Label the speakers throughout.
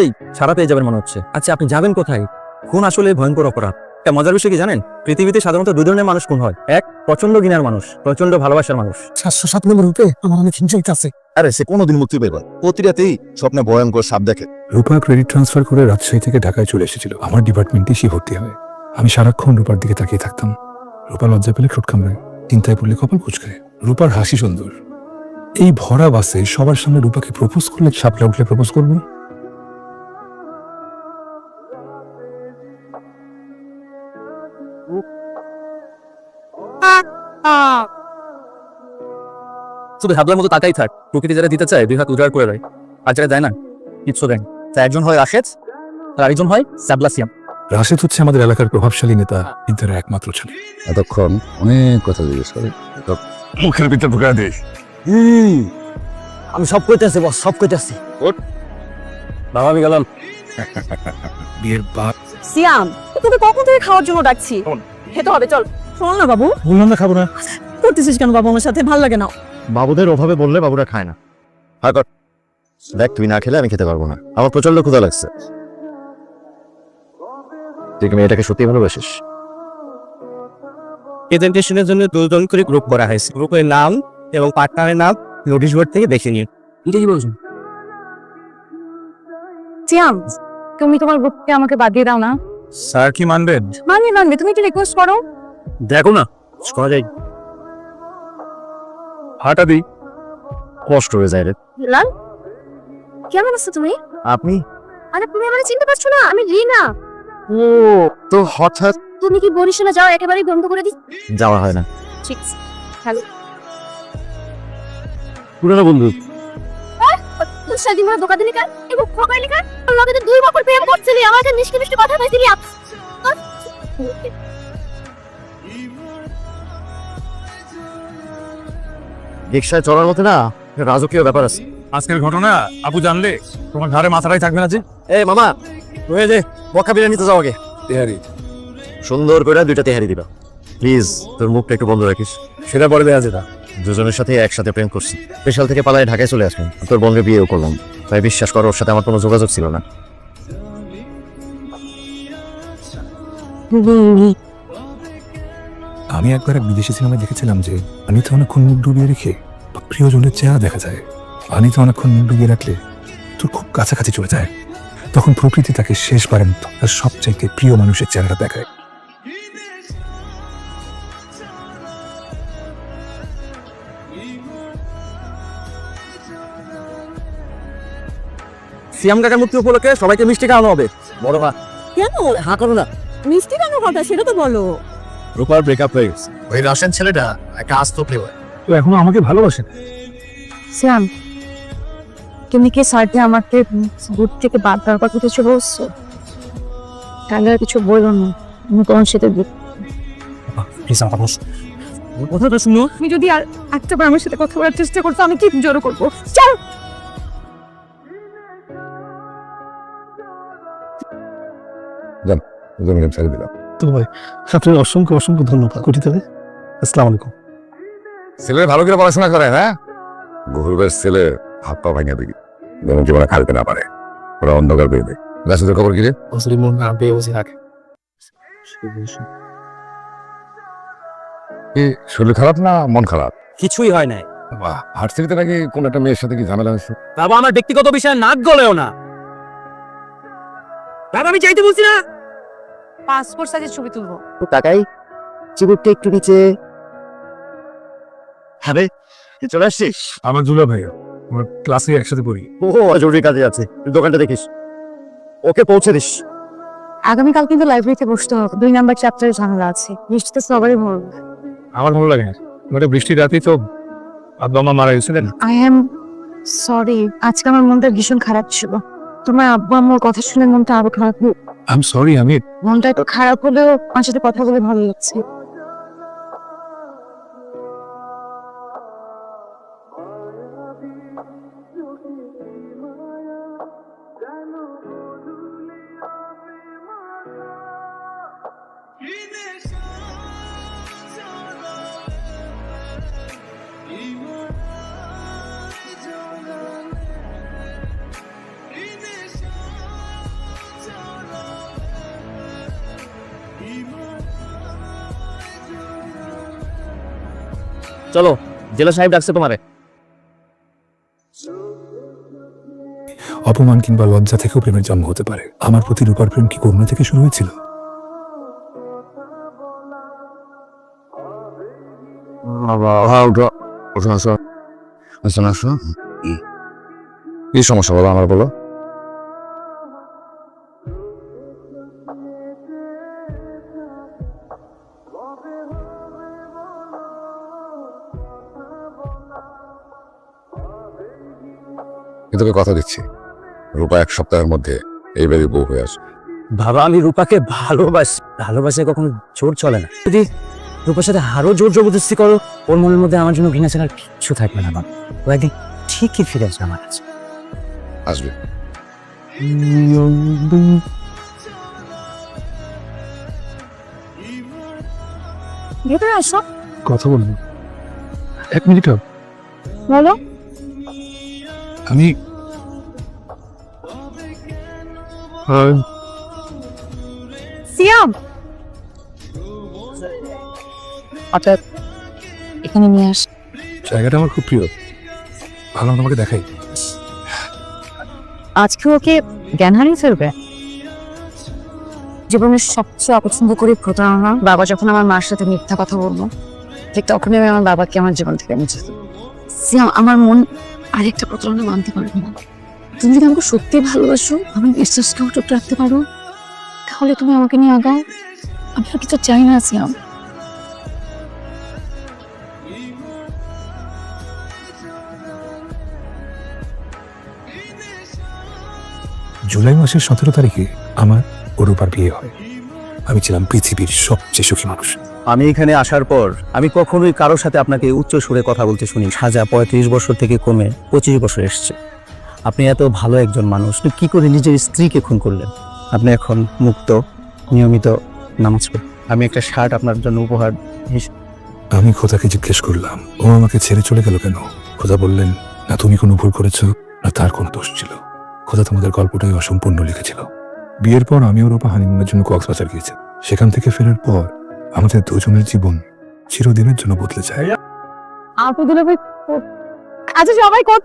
Speaker 1: এই ছাড়া পেয়ে যাবেন মনে হচ্ছে। আচ্ছা আপনি যাবেন কোথায়? খুন আসলে ভয়ঙ্কর অপরাধ। একটা মজার বিষয় কি জানেন? পৃথিবীতে সাধারণত দুই ধরনের মানুষ খুন হয়। এক প্রচণ্ড ঘৃণার মানুষ প্রচণ্ড ভালোবাসার মানুষ।
Speaker 2: সাতশো সাত নম্বর রূপে আমার অনেক হিংসাইত আছে।
Speaker 3: আরে সে কোনোদিন মুক্তি পেবে না। প্রতি রাতেই স্বপ্নে ভয়ঙ্কর সাপ দেখে।
Speaker 4: রূপা ক্রেডিট ট্রান্সফার করে রাজশাহী থেকে ঢাকায় চলে এসেছিল। আমার ডিপার্টমেন্টে সে ভর্তি হয়। আমি সারাক্ষণ রূপার দিকে তাকিয়ে থাকতাম। রূপা লজ্জা পেলে ঠোঁট কামড়ায়। চিন্তায় পড়লে কপাল কুচকায়। রূপার হাসি সুন্দর। এই ভরা বাসে সবার সামনে রূপাকে প্রপোজ করলে সাপলা উঠলে প্রপোজ করব?
Speaker 1: শুধু হাবলার মতো তাকাই থাক। প্রকৃতি যারা দিতে চায় দুই হাত উজাড় করে দেয়। আর যারা দেয় না কিচ্ছু দেয় তা একজন হয় রাশেদ আর আরেকজন হয় স্যাবলাসিয়াম
Speaker 4: রাশেদ হচ্ছে আমাদের এলাকার প্রভাবশালী নেতা কিন্তু একমাত্র ছেলে।
Speaker 3: এতক্ষণ অনেক কথা জিজ্ঞেস করে। মুখের ভিতরে ঢুকা দিস
Speaker 2: আমি সব কইতেছি বস সব কইতেছি।
Speaker 1: বাবা আমি গেলাম।
Speaker 4: বিয়ের বাদ
Speaker 5: সিয়াম তোকে কখন থেকে খাওয়ার জন্য ডাকছি? খেতে হবে চল। শোন না বাবু।
Speaker 2: বললাম না খাব না।
Speaker 5: করতেছিস কেন বাবু আমার সাথে? ভালো লাগে না।
Speaker 3: বাবুদের অভাবে বললে বাবুরা খায় না। হ্যাঁ কর। দেখ তুই না খেলে আমি খেতে পারব না। আমার প্রচণ্ড ক্ষুধা লাগছে। তুই কি মেয়েটাকে সত্যি ভালোবাসিস?
Speaker 6: প্রেজেন্টেশনের জন্য দুজন করে গ্রুপ করা হয়েছে। গ্রুপের নাম এবং পার্টনারের নাম নোটিশ বোর্ড থেকে দেখে নিন
Speaker 1: এটা কি বলছেন
Speaker 5: সিয়াম তুমি তোমার গ্রুপকে আমাকে বাদ দিয়ে দাও না।
Speaker 4: স্যার কি মানবেন?
Speaker 5: মানবে মানবে। তুমি একটু রিকোয়েস্ট করো।
Speaker 1: দেখো না করা যায়।
Speaker 4: হাঁটা দিই
Speaker 3: কষ্ট হয়ে যায় রে।
Speaker 5: লাল কেমন আছো তুমি?
Speaker 3: আপনি?
Speaker 5: আরে তুমি আমাকে চিনতে পারছ না আমি রিনা।
Speaker 3: ও তো হঠাৎ?
Speaker 5: তুমি কি বরিশালে যাও একেবারেই বন্ধ করে দিস
Speaker 3: যাওয়া হয় না।
Speaker 5: ঠিক হ্যালো।
Speaker 3: পুরনো বন্ধু।
Speaker 5: মোরা দোকানে লিখা এবং খোকাই লিখা লগে তো দুই বছর প্রেম করছিলি আমার কাছে মিষ্টি মিষ্টি কথা কইছিলি আপ
Speaker 3: রিক্সায় চড়ার মতো না রাজকীয় ব্যাপার আছে।
Speaker 4: আজকের ঘটনা আপু জানলে তোমার ঘরে মাথাটাই থাকবে না যে?
Speaker 3: এ মামা হয়ে যে বকা বিরিয়ানি তো যাও আগে।
Speaker 4: তেহারি।
Speaker 3: সুন্দর করে দুইটা তেহারি দিবা। প্লিজ তোর মুখটা একটু বন্ধ রাখিস।
Speaker 4: সেটা পরে দেওয়া যেটা।
Speaker 3: দুজনের সাথে একসাথে প্রেম করছি। স্পেশাল থেকে পালায় ঢাকায় চলে আসবেন তোর বোনকে বিয়েও করলাম। তাই বিশ্বাস করো ওর সাথে আমার কোনো যোগাযোগ ছিল না।
Speaker 4: আমি একবার এক বিদেশি সিনেমায় দেখেছিলাম যে পানিতে অনেকক্ষণ মুখ ডুবিয়ে রেখে বা প্রিয়জনের চেহারা দেখা যায়। পানিতে অনেকক্ষণ মুখ ডুবিয়ে রাখলে তোর খুব কাছাকাছি চলে যায়। তখন প্রকৃতি তাকে শেষবারের মতো তার সবচাইতে প্রিয় মানুষের চেহারা দেখায়।
Speaker 1: সিয়াম কাকার মুক্তি উপলক্ষে সবাইকে মিষ্টি খাওয়ানো হবে। বড় মা।
Speaker 5: কেন?
Speaker 2: হা করো না।
Speaker 5: মিষ্টি কেন কথা সেটা তো বলো।
Speaker 3: রূপার ব্রেকআপ হয়ে গেছে। ওই রাশিয়ান ছেলেটা একটা আস্ত প্লেয়ার
Speaker 4: তো এখনও আমাকে ভালোবাসেন
Speaker 5: সিয়াম তুমি কি সার্টে আমাকে বুট থেকে বাদ দেওয়ার কথা কিছু বলছো? তাহলে আর কিছু বলল না আমি তোমার সাথে
Speaker 4: প্লিজ আমার কথা
Speaker 1: কথাটা শুনো।
Speaker 5: তুমি যদি আর একটা বার আমার সাথে কথা বলার চেষ্টা করছ আমি কি জোর করব? চল!
Speaker 3: ছেড়ে দিলাম।
Speaker 2: তো ভাই আপনার অসংখ্য অসংখ্য ধন্যবাদ। কোটি তবে আসসালামু আলাইকুম।
Speaker 3: ছেলে ভালো করে পড়াশোনা করে হ্যাঁ? গরিবের ছেলে হাত পা ভাঙে দিবি যেন জীবনে খালতে না পারে। ওরা অন্ধকার পেয়ে দেয়। রাশিদের খবর কি রে?
Speaker 2: মুসলিম না বেউজি থাকে।
Speaker 3: কি শরীর খারাপ না মন খারাপ?
Speaker 1: কিছুই হয় নাই।
Speaker 3: বাহ ভার্সিটিতে নাকি কোন একটা মেয়ের সাথে কি ঝামেলা হয়েছে?
Speaker 1: বাবা আমার ব্যক্তিগত বিষয়ে নাক গলেও না। বাবা আমি চাইতে বলছি না।
Speaker 5: পাসপোর্ট সাইজের ছবি তুলবো।
Speaker 3: তো তাকাই। চিবুকটা একটু নিচে। হ্যাঁ চলে আসছিস?
Speaker 4: আমার দুলা ভাই আমার ক্লাসে একসাথে পড়ি।
Speaker 3: ও জরুরি কাজে আছে। তুই দোকানটা দেখিস। ওকে পৌঁছে দিস।
Speaker 5: আগামীকাল কিন্তু লাইব্রেরিতে বসতে হবে। দুই নাম্বার চ্যাপ্টারে ঝামেলা আছে। বৃষ্টিতে সবারই মরবে
Speaker 4: আমার ভালো লাগে না। মানে বৃষ্টির রাতেই তো আব্বা মা মারা গেছিলেন।
Speaker 5: আই এম সরি আজকে আমার মনটা ভীষণ খারাপ ছিল। তোমার আব্বু আমার কথা শুনে মনটা আরও খারাপ হলো
Speaker 4: আই সরি আমি
Speaker 5: মনটা একটু খারাপ হলেও আমার সাথে কথা বলে ভালো লাগছে।
Speaker 1: চলো জেলা সাহেব ডাকছে তোমারে।
Speaker 4: অপমান কিংবা লজ্জা থেকেও প্রেমের জন্ম হতে পারে। আমার প্রতি রূপার প্রেম কি করুণা থেকে শুরু হয়েছিল?
Speaker 3: এই হ্যাঁ, সমস্যা বলো আমার বলো। তোকে কথা দিচ্ছি। রূপা এক সপ্তাহের মধ্যে এই বাড়ির বউ হয়ে আসবে।
Speaker 1: বাবা আমি রূপাকে ভালোবাস ভালোবাসে কখনো জোর চলে না। যদি রূপার সাথে আরও জোর জবরদস্তি করো ওর মনের মধ্যে আমার জন্য ঘৃণা ছাড়ার কিচ্ছু থাকবে না বাবা। ও একদিন ঠিকই ফিরে আসবে আমার কাছে।
Speaker 3: আসবে।
Speaker 5: ভেতরে আসো।
Speaker 2: কথা বলব। এক মিনিট
Speaker 5: বলো।
Speaker 2: আমি
Speaker 5: সিয়াম! আচ্ছা এখানে নিয়ে আস।
Speaker 4: জায়গাটা আমার খুব প্রিয়। ভালো তোমাকে দেখাই।
Speaker 5: আজকে ওকে জ্ঞান হারিয়ে ফেলবে? জীবনের সবচেয়ে অপছন্দ করি প্রতারণা। বাবা যখন আমার মার সাথে মিথ্যা কথা বলব ঠিক তখনই আমি আমার বাবাকে আমার জীবন থেকে মুছে দেবো। সিয়াম আমার মন আরেকটা প্রতারণা মানতে পারবে না। তুমি যদি আমাকে সত্যি ভালোবাসো আমার বিশ্বাসকে অটুট রাখতে পারো। তাহলে তুমি আমাকে নিয়ে আগাও। আমি আর কিছু চাই না সিয়াম।
Speaker 4: জুলাই মাসের সতেরো তারিখে আমার ও রূপার বিয়ে হয়। আমি ছিলাম পৃথিবীর সবচেয়ে সুখী মানুষ।
Speaker 1: আমি এখানে আসার পর আমি কখনোই কারোর সাথে আপনাকে উচ্চ সুরে কথা বলতে শুনি সাজা পঁয়ত্রিশ বছর থেকে কমে পঁচিশ বছর এসছে। আপনি এত ভালো একজন মানুষ কি করে নিজের স্ত্রীকে খুন করলেন? আপনি এখন মুক্ত নিয়মিত নামাজ পড়েন। আমি একটা শার্ট আপনার জন্য উপহার
Speaker 4: আমি খোদাকে জিজ্ঞেস করলাম ও আমাকে ছেড়ে চলে গেল কেন? খোদা বললেন না তুমি কোনো ভুল করেছ না তার কোনো দোষ ছিল। খোদা তোমাদের গল্পটাই অসম্পূর্ণ লিখেছিল। বিয়ের পর আমি ওর হানিমুনের জন্য কক্সবাজার গিয়েছি। সেখান থেকে ফেরার পর আমাদের দুজনের জীবন চিরদিনের জন্য বদলে যায়।
Speaker 5: আপু দিলে ভাই আচ্ছা সবাই কত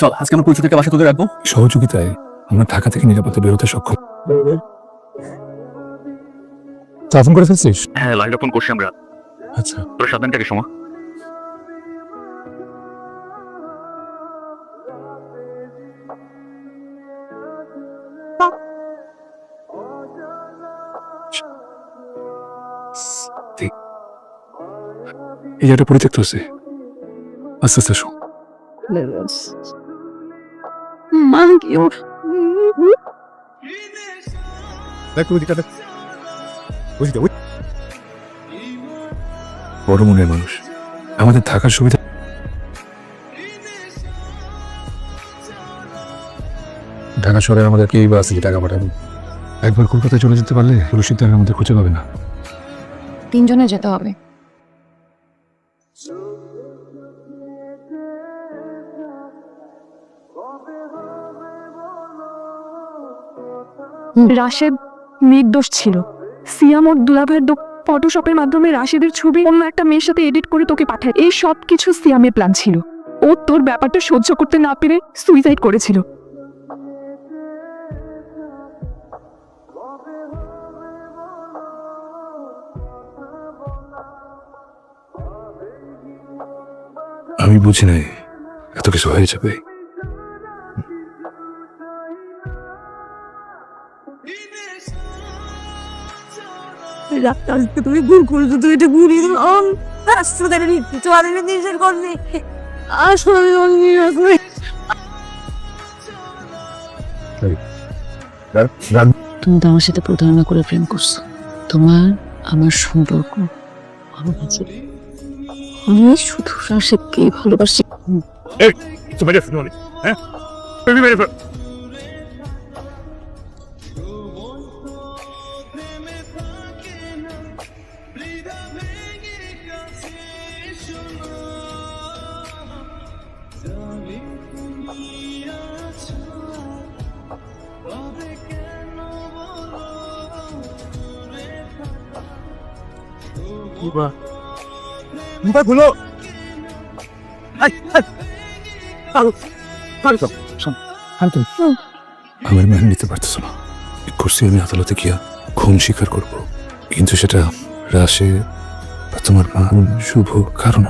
Speaker 1: চল আজকে আমরা পুলিশ থেকে বাসা তুলে রাখব।
Speaker 4: সহযোগিতায় আমরা ঢাকা থেকে নিরাপদে বেরোতে সক্ষম। চা ফোন করে ফেলছিস?
Speaker 7: হ্যাঁ লাইট অপন করছি আমরা।
Speaker 4: আচ্ছা।
Speaker 7: তোর সময়
Speaker 4: এই জায়গাটা পরিত্যক্ত আছে আস্তে আস্তে শো
Speaker 5: মান কি ওর
Speaker 3: দেখ। ওইদিকে ওই
Speaker 4: বড় মনের মানুষ। আমাদের থাকার সুবিধা ঢাকা শহরে আমাদের কেই বা আছে টাকা পাঠাবে? একবার কলকাতায় চলে যেতে পারলে রশিদ টাকা আমাদের খুঁজে পাবে না।
Speaker 5: তিনজনে যেতে হবে।
Speaker 8: রাশেদ নির্দোষ ছিল। সিয়াম ওর দুলাভাইয়ের ফটোশপের মাধ্যমে রাশেদের ছবি অন্য একটা মেয়ের সাথে এডিট করে তোকে পাঠায়। এই সব কিছু সিয়ামের প্ল্যান ছিল। ও তোর ব্যাপারটা সহ্য করতে না পেরে সুইসাইড করেছিল।
Speaker 4: আমি বুঝি নাই এত কিছু হয়ে যাবে।
Speaker 5: আজকে তুমি ভুল করেছ তুই এটা ঘুরিয়ে হাসপাতালে নিচ্ছি তোমাদের নিজের আসলে আসলে তুমি তো আমার সাথে প্রতারণা করে প্রেম করছ। তোমার আমার সম্পর্ক ভালো আছে আমি শুধু রাশেদকেই ভালোবাসি।
Speaker 6: মুখা খুলো
Speaker 4: আমার মেনে নিতে পারতেছ না। করছি আমি আদালতে গিয়া খুন স্বীকার করব। কিন্তু সেটা রাশে বা তোমার মা শুভ কারণ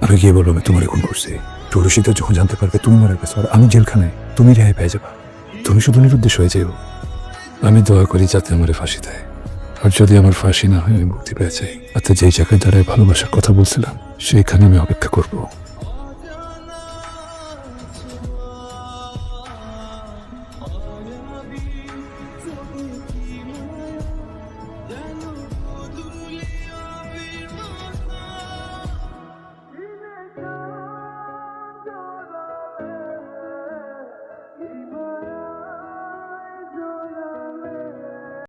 Speaker 4: আমি গিয়ে বলব আমি তোমার খুন করছি। টুরুষিতা যখন জানতে পারবে তুমি মারা গেছো আর আমি জেলখানায় তুমি রেহাই পেয়ে যাবা। তুমি শুধু নিরুদ্দেশ হয়ে যেও। আমি দোয়া করি যাতে আমার ফাঁসি দেয়। আর যদি আমার ফাঁসি না হয়, আমি মুক্তি পেয়ে যাই। অর্থাৎ যেই জায়গায় দাঁড়ায় ভালোবাসার কথা বলছিলাম, সেইখানে আমি অপেক্ষা করব।